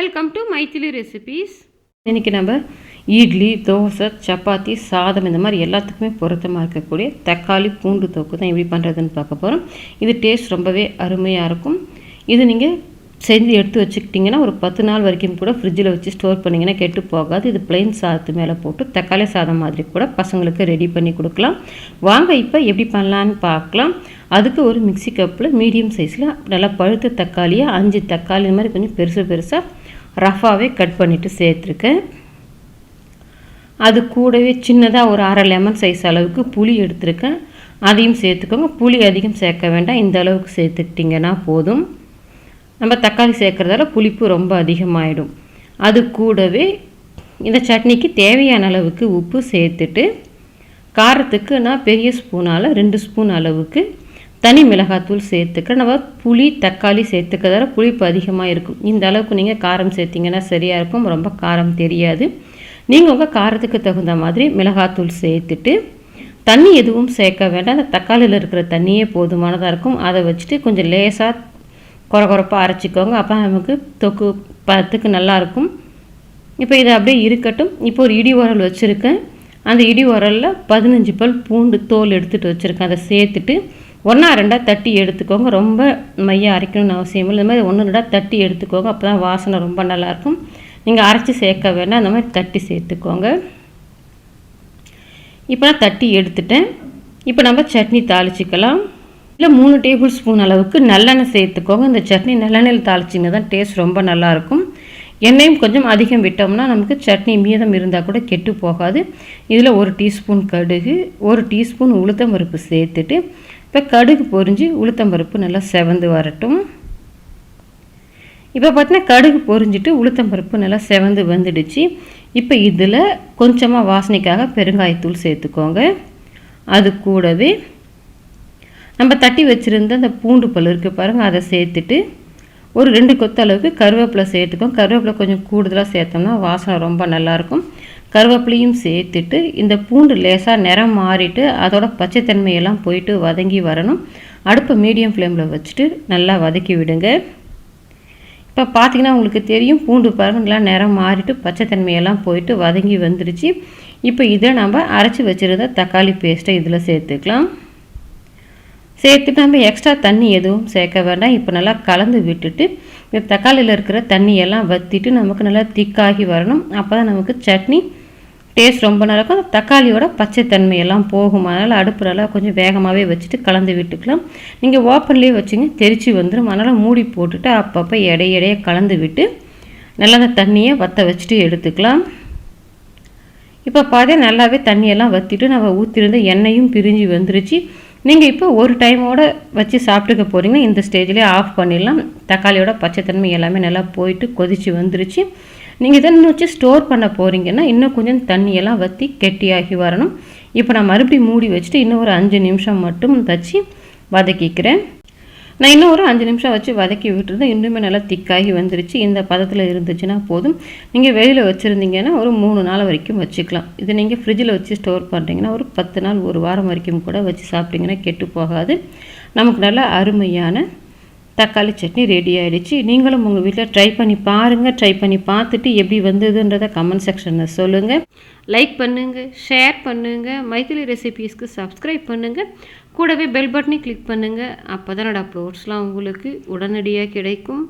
Welcome to Maithili recipes இன்றைக்கி நம்ம இட்லி தோசை சப்பாத்தி சாதம் இந்த மாதிரி எல்லாத்துக்குமே பொருத்தமாக இருக்கக்கூடிய தக்காளி பூண்டு தொக்கு தான் எப்படி பண்ணுறதுன்னு பார்க்க போகிறோம் இது டேஸ்ட் ரொம்பவே அருமையாக இருக்கும். இது நீங்கள் செஞ்சு எடுத்து வச்சுக்கிட்டிங்கன்னா ஒரு பத்து நாள் வரைக்கும் கூட ஃப்ரிட்ஜில் வச்சு ஸ்டோர் பண்ணிங்கன்னா கெட்டு போகாது. இது பிளெயின் சாதத்து மேலே போட்டு தக்காளி சாதம் மாதிரி கூட பசங்களுக்கு ரெடி பண்ணி கொடுக்கலாம். வாங்க இப்போ எப்படி பண்ணலான்னு பார்க்கலாம். அதுக்கு ஒரு மிக்சி கப்பில் மீடியம் சைஸில் நல்லா பழுத்த தக்காளியாக அஞ்சு தக்காளி மாதிரி கொஞ்சம் பெருசு பெருசாக ரஃபாகவே கட் பண்ணிவிட்டு சேர்த்துருக்கேன் அது கூடவே சின்னதாக ஒரு அரை லெமன் சைஸ் அளவுக்கு புளி எடுத்துருக்கேன். அதையும் சேர்த்துக்கோங்க. புளி அதிகம் சேர்க்க வேண்டாம். இந்த அளவுக்கு சேர்த்துக்கிட்டிங்கன்னா போதும். நம்ம தக்காளி சேர்க்குறதால புளிப்பு ரொம்ப அதிகமாகிடும் அது கூடவே இந்த சட்னிக்கு தேவையான அளவுக்கு உப்பு சேர்த்துட்டு காரத்துக்கு நான் பெரிய ஸ்பூனால் ரெண்டு ஸ்பூன் அளவுக்கு தனி மிளகாத்தூள் சேர்த்துக்க நம்ம புளி தக்காளி சேர்த்துக்கிறதால புளிப்பு அதிகமாக இருக்கும். இந்த அளவுக்கு நீங்கள் காரம் சேர்த்திங்கன்னா சரியாக இருக்கும். ரொம்ப காரம் தெரியாது. நீங்கள் உங்கள் காரத்துக்கு தகுந்த மாதிரி மிளகாத்தூள் சேர்த்துட்டு தண்ணி எதுவும் சேர்க்க வேண்டாம். அந்த தக்காளியில் இருக்கிற தண்ணியே போதுமானதாக இருக்கும். அதை வச்சுட்டு கொஞ்சம் லேசாக குறை குறைப்பாக அரைச்சிக்கோங்க. அப்போ நமக்கு தொக்கு பத்துக்கு நல்லாயிருக்கும் இப்போ இதை அப்படியே இருக்கட்டும். இப்போ ஒரு இடி உரல் வச்சுருக்கேன். அந்த இடி உரலில் பதினஞ்சு பல் பூண்டு தோல் எடுத்துகிட்டு வச்சுருக்கேன். அதை சேர்த்துட்டு ஒன்றா ரெண்டாக தட்டி எடுத்துக்கோங்க. ரொம்ப மையம் அரைக்கணும்னு அவசியம் இல்லை. இந்த மாதிரி ஒன்று ரெண்டாக தட்டி எடுத்துக்கோங்க. அப்போ தான் வாசனை ரொம்ப நல்லாயிருக்கும். நீங்கள் அரைச்சி சேர்க்க வேணால் அந்த மாதிரி தட்டி சேர்த்துக்கோங்க. இப்போ நான் தட்டி எடுத்துட்டேன். இப்போ நம்ம சட்னி தாளிச்சிக்கலாம். இல்லை மூணு டேபிள் ஸ்பூன் அளவுக்கு நல்லெண்ணெய் சேர்த்துக்கோங்க. இந்த சட்னி நல்லெண்ணெயில் தாளிச்சிங்கன்னா தான் டேஸ்ட் ரொம்ப நல்லாயிருக்கும். எண்ணெயும் கொஞ்சம் அதிகம் விட்டோம்னா நமக்கு சட்னி மீதம் இருந்தால் கூட கெட்டு போகாது. இதில் ஒரு டீஸ்பூன் கடுகு ஒரு டீஸ்பூன் உளுத்தம் பருப்பு சேர்த்துட்டு இப்போ கடுகு பொரிஞ்சு உளுத்தம்பருப்பு நல்லா செவந்து வரட்டும். இப்போ பார்த்தீங்கன்னா கடுகு பொரிஞ்சிட்டு உளுத்தம்பருப்பு நல்லா செவந்து வந்துடுச்சு. இப்போ இதில் கொஞ்சமாக வாசனைக்காக பெருங்காயத்தூள் சேர்த்துக்கோங்க. அது கூடவே நம்ம தட்டி வச்சுருந்த அந்த பூண்டு பல் இருக்குது பாருங்கள் அதை சேர்த்துட்டு ஒரு ரெண்டு கொத்த அளவுக்கு கருவேப்பிலை சேர்த்துக்கோம் கருவேப்பிலை கொஞ்சம் கூடுதலாக சேர்த்தோம்னா வாசனை ரொம்ப நல்லாயிருக்கும் கருவேப்பிலையும் சேர்த்துட்டு இந்த பூண்டு லேசாக நிறம் மாறிட்டு அதோட பச்சைத்தன்மையெல்லாம் போயிட்டு வதங்கி வரணும். அடுப்பை மீடியம் ஃப்ளேமில் வச்சுட்டு நல்லா வதக்கி விடுங்க. இப்போ பார்த்தீங்கன்னா உங்களுக்கு தெரியும் பூண்டு பாருங்கள் நிறம் மாறிட்டு பச்சைத்தன்மையெல்லாம் போயிட்டு வதங்கி வந்துடுச்சு இப்போ இதை நம்ம அரைச்சி வச்சுருந்த தக்காளி பேஸ்ட்டை இதில் சேர்த்துக்கலாம். சேர்த்துட்டு நம்ம எக்ஸ்ட்ரா தண்ணி எதுவும் சேர்க்க வேண்டாம். இப்போ நல்லா கலந்து விட்டுட்டு இந்த தக்காளியில் இருக்கிற தண்ணியெல்லாம் வற்றிட்டு நமக்கு நல்லா திக்காகி வரணும். அப்போ தான் நமக்கு சட்னி டேஸ்ட் ரொம்ப நல்லா இருக்கும். தக்காளியோட பச்சைத்தன்மையெல்லாம் போகும். அதனால் அடுப்பு நல்லா கொஞ்சம் வேகமாகவே வச்சுட்டு கலந்து விட்டுக்கலாம். நீங்கள் ஓப்பன்லேயே வச்சுங்க. தெரித்து வந்துடும் அதனால் மூடி போட்டுட்டு அப்பப்போ இடையிடையே கலந்து விட்டு நல்லா அந்த தண்ணியை வற்ற வச்சுட்டு எடுத்துக்கலாம். இப்போ பார்த்தே நல்லாவே தண்ணியெல்லாம் வற்றிட்டு நம்ம ஊற்றிருந்த எண்ணெயும் பிரிஞ்சு வந்துருச்சு. நீங்கள் இப்போ ஒரு டைமோட வச்சு சாப்பிட்டுக்க போகிறீங்கன்னா இந்த ஸ்டேஜ்லேயே ஆஃப் பண்ணிடலாம். தக்காளியோட பச்சைத்தன்மை எல்லாமே நல்லா போயிட்டு கொதித்து வந்துருச்சு. நீங்கள் இதை வச்சு ஸ்டோர் பண்ண போகிறீங்கன்னா இன்னும் கொஞ்சம் தண்ணியெல்லாம் வற்றி கெட்டியாகி வரணும். இப்போ நான் மறுபடியும் மூடி வச்சுட்டு இன்னும் ஒரு அஞ்சு நிமிஷம் மட்டும் தச்சு வதக்கிக்கிறேன். நான் இன்னும் ஒரு அஞ்சு நிமிஷம் வச்சு வதக்கி விட்டுருந்தேன் இன்னுமே நல்லா திக்காகி வந்துருச்சு. இந்த பதத்தில் இருந்துச்சுன்னா போதும். நீங்கள் வெளியில் வச்சுருந்தீங்கன்னா ஒரு மூணு நாள் வரைக்கும் வச்சுக்கலாம். இது நீங்கள் ஃப்ரிட்ஜில் வச்சு ஸ்டோர் பண்ணுறீங்கன்னா ஒரு பத்து நாள் ஒரு வாரம் வரைக்கும் கூட வச்சு சாப்பிட்டிங்கன்னா கெட்டு போகாது. நமக்கு நல்லா அருமையான தக்காளி சட்னி ரெடி ஆகிடுச்சு நீங்களும் உங்கள் வீட்டில் ட்ரை பண்ணி பாருங்கள் ட்ரை பண்ணி பார்த்துட்டு எப்படி வந்ததுன்றதை கமெண்ட் செக்ஷனில் சொல்லுங்கள் லைக் பண்ணுங்கள் ஷேர் பண்ணுங்கள் மைத்திலி ரெசிபீஸ்க்கு சப்ஸ்கிரைப் பண்ணுங்கள் கூடவே பெல் பட்டனை கிளிக் பண்ணுங்கள் அப்போ தான் என்னோடய அப்லோட்ஸ்லாம் உங்களுக்கு உடனடியாக கிடைக்கும்.